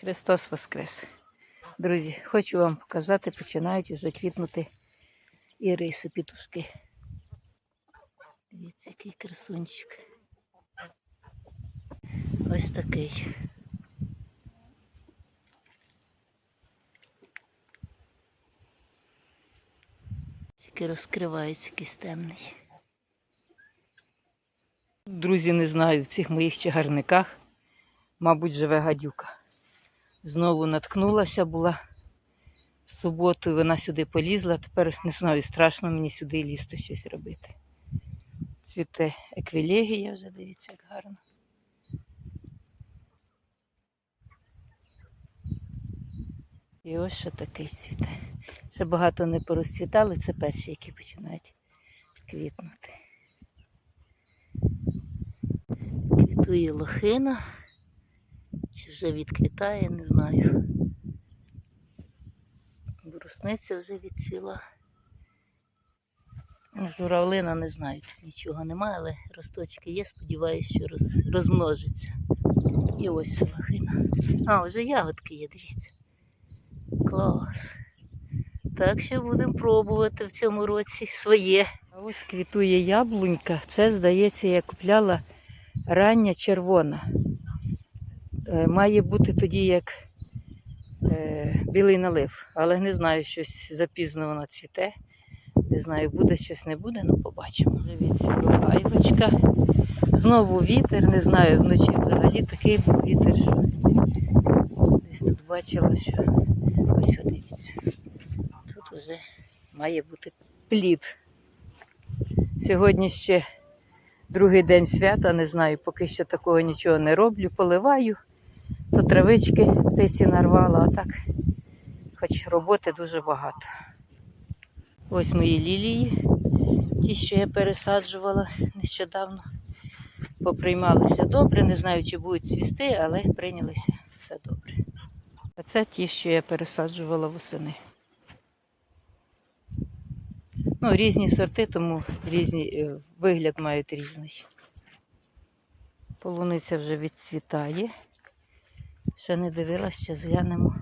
Христос Воскрес! Друзі, хочу вам показати, починають вже квітнути іриси пітушки. Дивіться, який красунчик. Ось такий. Тільки розкривається якийсь темний. Друзі, не знаю, в цих моїх чагарниках, мабуть, живе гадюка. Знову наткнулася була в суботу, вона сюди полізла. Тепер не знаю, страшно мені сюди лізти щось робити. Цвіте еквілегія вже, дивіться, як гарно. І ось що такий цвіте. Ще багато не порозцвітали, це перші, які починають квітнути. Квітує лохина. Чи вже відквітає, не знаю. Брусниця вже відцвіла. Ну, Журавлина не знаю, тут нічого немає, але росточки є, сподіваюся, що роз, розмножиться. І ось ще. А, вже ягодки є, дивіться. Клас. Так що будемо пробувати в цьому році своє. А ось квітує яблунька. Це, здається, я купляла рання червона. Е, Має бути тоді як е, білий налив, але не знаю, щось запізно вона цвіте. Не знаю, буде щось не буде, ну побачимо. Відсіла айвочка. Знову вітер, не знаю, вночі взагалі такий був вітер, що десь тут бачила, що ось дивіться. Тут вже має бути плід. Сьогодні ще другий день свята, не знаю, поки що такого нічого не роблю, поливаю, то травички птиці нарвала, а так, хоч роботи дуже багато. Ось мої лілії, ті, що я пересаджувала нещодавно. Поприймалися добре, не знаю, чи будуть цвісти, але прийнялися все добре. А це ті, що я пересаджувала восени. Ну, різні сорти, тому різні, е, вигляд мають різний. Полуниця вже відцвітає. Ще не дивилася, ще зглянемо.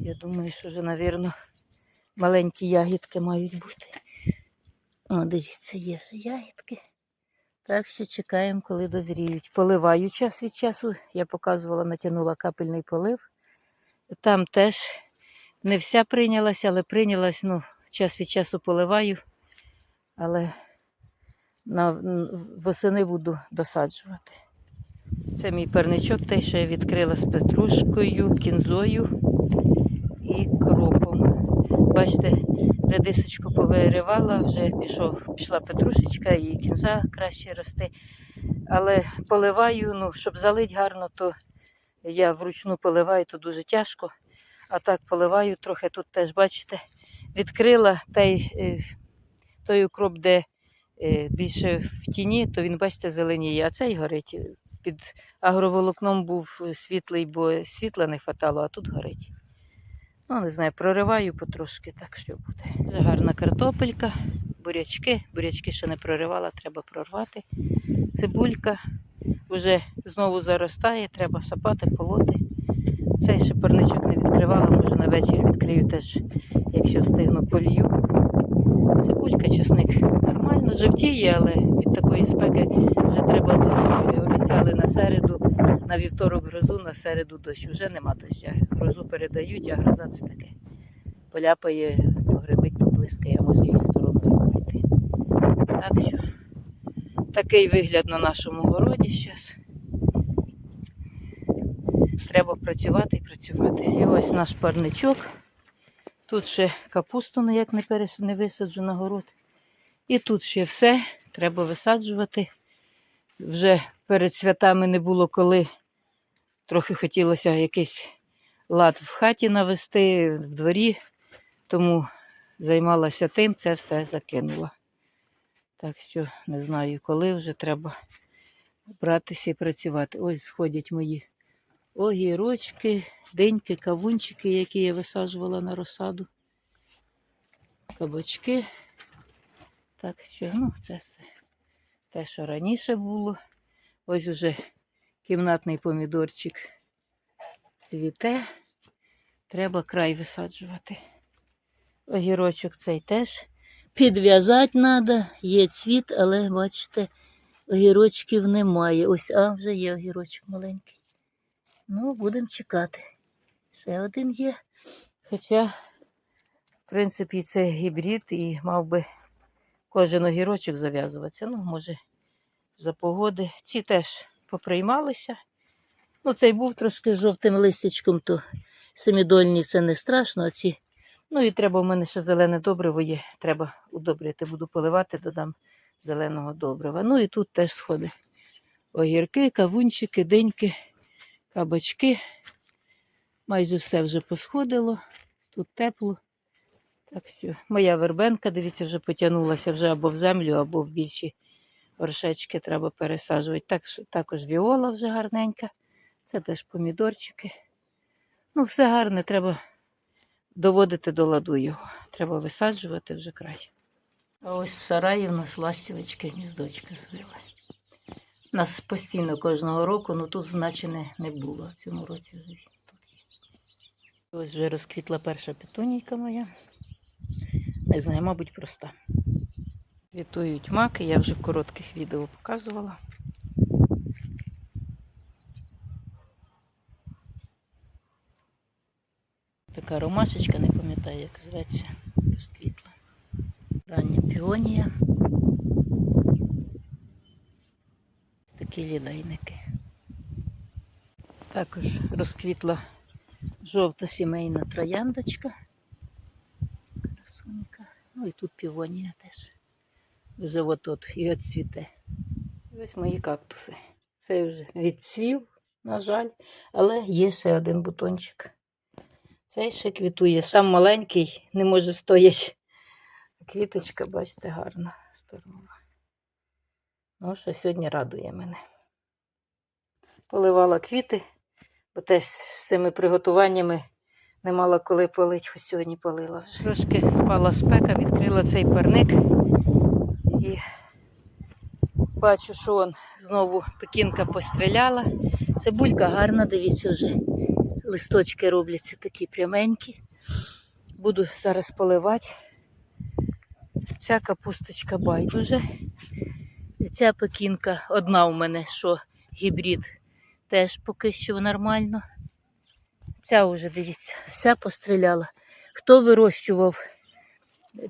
Я думаю, що вже, мабуть, маленькі ягідки мають бути. О, дивіться, є вже ягідки. Так що чекаємо, коли дозріють. Поливаю час від часу. Я показувала, натягнула капельний полив. Там теж не вся прийнялася, але прийнялась, ну, час від часу поливаю, але на, восени буду досаджувати. Це мій парничок, той, що я відкрила з петрушкою, кінзою і кропом. Бачите, редисочку повиривала, вже пішов, пішла петрушечка і кінза краще росте. Але поливаю, ну, щоб залить гарно, то я вручну поливаю, то дуже тяжко. А так поливаю трохи тут теж, бачите, відкрила той, е, той укроп, де е, більше в тіні, то він, бачите, зеленіє, а цей горить. Під агроволокном був світлий, бо світла не хватало, а тут горить. Ну, не знаю, прориваю потрошки, так що буде. Гарна картопелька, бурячки. Бурячки ще не проривала, треба прорвати. Цибулька вже знову заростає, треба сапати, полоти. Цей ще парничок не відкривала, може на вечір відкрию теж, якщо встигну полью. Цибулька, чесник нормально, жовтіє, але від такої спеки вже треба дощ. Обіцяли на середу, на вівторок грозу, на середу дощ. Вже нема дощу. Грозу передають, а гроза це таке. Поляпає, погребить, поблискає, а може і стороною пройти. Так що такий вигляд на нашому городі зараз. Треба працювати і працювати. І ось наш парничок. Тут ще капусту ніяк не, перес... не висаджу на город. І тут ще все. Треба висаджувати. Вже перед святами не було коли. Трохи хотілося якийсь лад в хаті навести, в дворі, тому займалася тим, це все закинула. Так що не знаю, коли вже треба братися і працювати. Ось сходять мої огірочки, деньки, кавунчики, які я висаджувала на розсаду. Кабачки. Так що, ну, це все те, що раніше було. Ось уже кімнатний помідорчик цвіте. Треба край висаджувати. Огірочок цей теж підв'язати треба. Є цвіт, але бачите, огірочків немає. Ось, а вже є огірочок маленький. Ну, будемо чекати. Ще один є. Хоча, в принципі, це гібрид і мав би кожен огірочок зав'язуватися. Ну, може, за погоди. Ці теж поприймалися. Ну, цей був трошки жовтим листячком, то семидольні це не страшно, а ці. Ну і треба в мене ще зелене добриво є. Треба удобрити. Буду поливати, додам зеленого добрива. Ну і тут теж сходи. Огірки, кавунчики, диньки, кабачки. Майже все вже посходило. Тут тепло. Так що моя вербенка, дивіться, вже потягнулася вже або в землю, або в більші горшечки треба пересаджувати. Так, також віола вже гарненька. Це теж помідорчики. Ну, все гарне, треба доводити до ладу його. Треба висаджувати вже край. А ось в сараї в нас ластівочки гніздочки звили. У нас постійно кожного року, ну тут значить не, було. В цьому році тут. Ось вже розквітла перша петунійка моя. Не знаю, мабуть, проста. Квітують маки, я вже в коротких відео показувала. Така ромашечка, не пам'ятаю, як зветься, розквітла. Рання піонія. Такі лілейники. Також розквітла жовта сімейна трояндочка. Красунька. Ну і тут півонія теж. Вже от-от і от цвіте. Ось мої кактуси. Цей вже відцвів, на жаль, але є ще один бутончик. Цей ще квітує. Сам маленький, не може стояти. Квіточка, бачите, гарна, здорова. Ну, що сьогодні радує мене. Поливала квіти, бо теж з цими приготуваннями не мала коли полити, хоч сьогодні полила. Трошки спала спека, відкрила цей парник бачу, що он знову пекінка постріляла. Цибулька гарна, дивіться вже. Листочки робляться такі пряменькі. Буду зараз поливати. Ця капусточка байдуже. Ця пекінка одна у мене, що гібрид, теж поки що нормально. Ця вже, дивіться, вся постріляла. Хто вирощував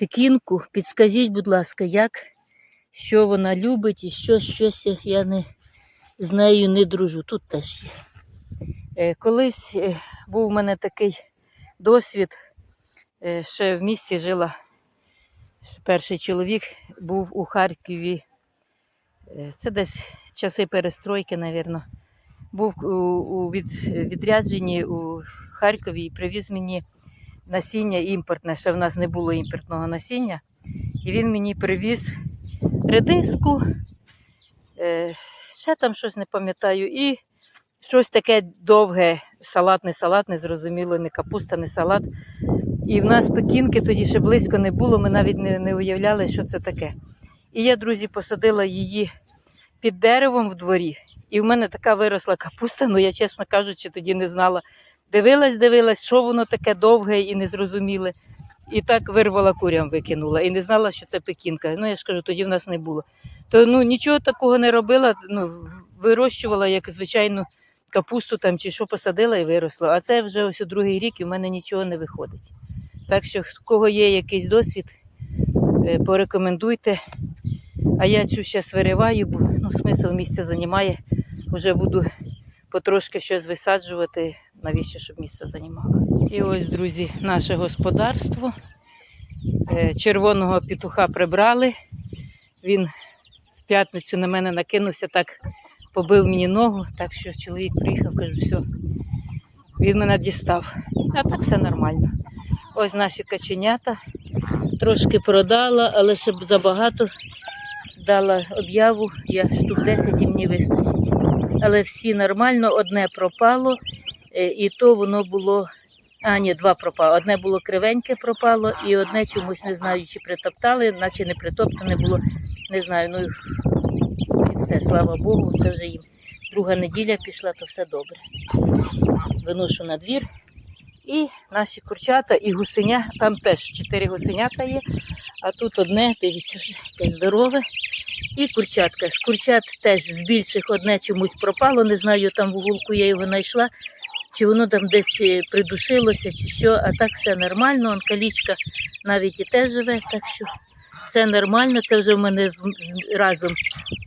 пекінку, підскажіть, будь ласка, як, що вона любить і що, щось я не, з нею не дружу. Тут теж є. Е, Колись е, був у мене такий досвід, е, ще в місті жила перший чоловік, був у Харкові. Це десь часи перестройки, мабуть. Був у відрядженні у Харкові і привіз мені насіння імпортне. Ще в нас не було імпортного насіння. І він мені привіз редиску, е, ще там щось не пам'ятаю, і щось таке довге, салат, не салат, не зрозуміло, не капуста, не салат. І в нас пекінки тоді ще близько не було, ми навіть не, не уявляли, що це таке. І я, друзі, посадила її під деревом в дворі. І в мене така виросла капуста, ну я, чесно кажучи, тоді не знала. Дивилась, дивилась, що воно таке довге і незрозуміле. І так вирвала курям, викинула. І не знала, що це пекінка. Ну, я ж кажу, тоді в нас не було. То ну, нічого такого не робила, ну, вирощувала, як звичайно, капусту там чи що посадила і виросло. А це вже ось у другий рік і в мене нічого не виходить. Так що, в кого є якийсь досвід, е, порекомендуйте. А я цю зараз вириваю, бо ну, смисл місця займає. Вже буду потрошки щось висаджувати, навіщо, щоб місце займало. І ось, друзі, наше господарство. Е, Червоного петуха прибрали. Він в п'ятницю на мене накинувся, так побив мені ногу, так що чоловік приїхав, кажу, все, він мене дістав. А так все нормально. Ось наші каченята. Трошки продала, але ще б забагато дала об'яву, я штук 10 і мені вистачить. Але всі нормально, одне пропало, і то воно було. А, ні, два пропало. Одне було кривеньке пропало, і одне чомусь не знаю, чи притоптали, наче не притоптане було, не знаю. Ну і все, слава Богу, це вже їм друга неділя пішла, то все добре. Виношу на двір. І наші курчата, і гусеня, там теж чотири гусенята є, а тут одне, дивіться, вже яке здорове. І курчатка. З курчат теж з більших одне чомусь пропало. Не знаю, там в угулку я його знайшла, чи воно там десь е, придушилося, чи що, а так все нормально. Он калічка навіть і теж живе, так що все нормально. Це вже в мене разом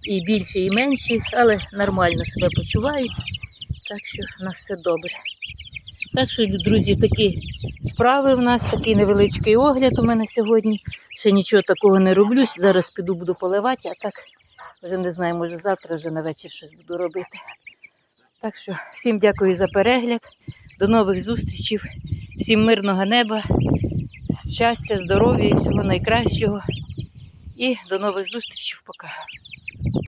і більші, і менші, але нормально себе почувають. Так що в нас все добре. Так що, друзі, такі справи в нас, такий невеличкий огляд у мене сьогодні. Ще нічого такого не роблю. Зараз піду буду поливати, а так вже не знаю, може завтра вже на вечір щось буду робити. Так що всім дякую за перегляд. До нових зустрічей. Всім мирного неба, щастя, здоров'я всього найкращого. І до нових зустрічей. Пока.